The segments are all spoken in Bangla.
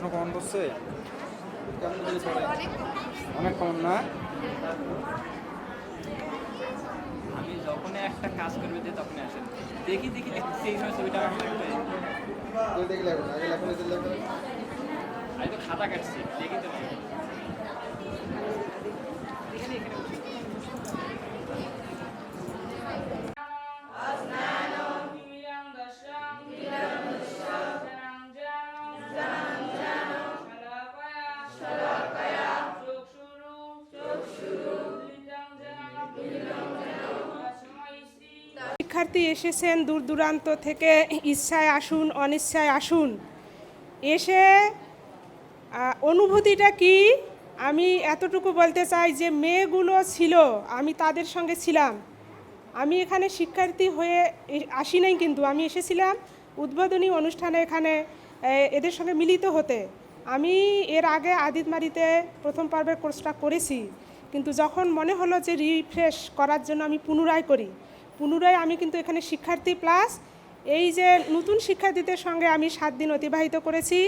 প্রশ্ন কমন করছে অনেক কমন না? আমি যখনই একটা কাজ করবে যে তখনই আসেন দেখি দেখি দেখি সেই সময় ছবিটা আমার লাগবে। দেখি আগে আমি তো খাতা কাটছি দেখি তো এখানে এখানে শিক্ষার্থী এসেছেন দূর দূরান্ত থেকে, ইচ্ছায় আসুন, অনিচ্ছায় আসুন। এসে অনুভূতিটা কি? আমি এতটুকু বলতে চাই যে মেয়েগুলো ছিল, আমি তাদের সঙ্গে ছিলাম। আমি এখানে শিক্ষার্থী হয়ে আসি নাই কিন্তু, আমি এসেছিলাম উদ্বোধনী অনুষ্ঠানে এখানে এদের সঙ্গে মিলিত হতে। আমি এর আগে আদিতমারিতে প্রথম পর্বের কোর্সটা করেছি, কিন্তু যখন মনে হলো যে রিফ্রেশ করার জন্য আমি পুনরায় করি পুনরায় আমি কিন্তু এখানে শিক্ষার্থী প্লাস এই যে নতুন শিক্ষার্থীদের সঙ্গে আমি সাত দিন অতিবাহিত করেছি।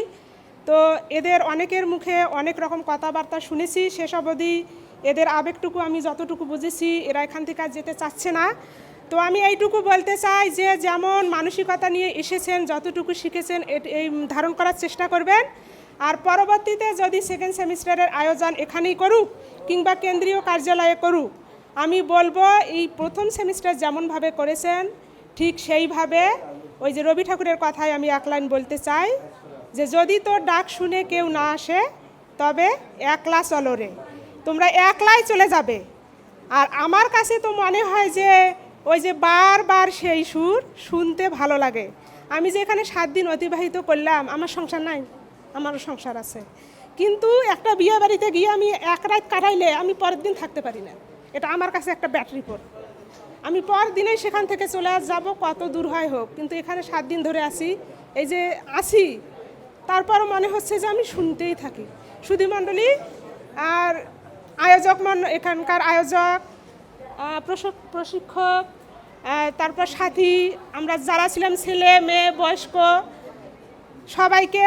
তো এদের অনেকের মুখে অনেক রকম কথাবার্তা শুনেছি, শেষ অবধি এদের আবেগটুকু আমি যতটুকু বুঝেছি, এরা এখান থেকে আর যেতে চাচ্ছে না। তো আমি এইটুকু বলতে চাই যে যেমন মানসিকতা নিয়ে এসেছেন, যতটুকু শিখেছেন এই ধারণ করার চেষ্টা করবেন। আর পরবর্তীতে যদি সেকেন্ড সেমিস্টারের আয়োজন এখানেই করুক কিংবা কেন্দ্রীয় কার্যালয়ে করুক আমি বলব, এই প্রথম সেমিস্টার যেমনভাবে করেছেন, ঠিক সেইভাবে ওই যে রবি ঠাকুরের কথায় আমি এক লাইন বলতে চাই, যে যদি তোর ডাক শুনে কেউ না আসে, তবে একলা চলো রে। তোমরা একলাই চলে যাবে। আর আমার কাছে তো মনে হয় যে ওই যে বারবার সেই সুর শুনতে ভালো লাগে। আমি যে এখানে সাত দিন অতিবাহিত করলাম, আমার সংসার নাই, আমারও সংসার আছে। কিন্তু একটা বিয়ে বাড়িতে গিয়ে আমি এক রাত কাটাইলে আমি পরের দিন থাকতে পারি না। এটা আমার কাছে একটা ব্যাড রিপোর্ট আমি পর দিনেই সেখান থেকে চলে যাব, কত দূর হয় হোক। কিন্তু এখানে সাত দিন ধরে আসি এই যে আসি তারপরও মনে হচ্ছে যে আমি শুনতেই থাকি। সুধীমণ্ডলী আর আয়োজক এখানকার আয়োজক প্রশিক্ষক তারপর সাথী, আমরা যারা ছিলাম ছেলে, মেয়ে, বয়স্ক, সবাইকে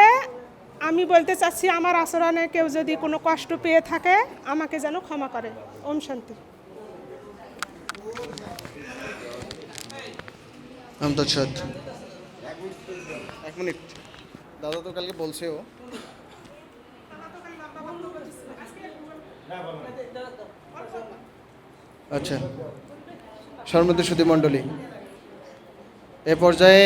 আমি বলতে চাচ্ছি, আমার আচরণে কেউ যদি কোনো কষ্ট পেয়ে থাকে, আমাকে যেন ক্ষমা করে। ওম শান্তি। আমতাদ এক মিনিট। দাদা তো কালকে বলছে ও আচ্ছা সর্বদেশ্বতী মণ্ডলী। এ পর্যায়ে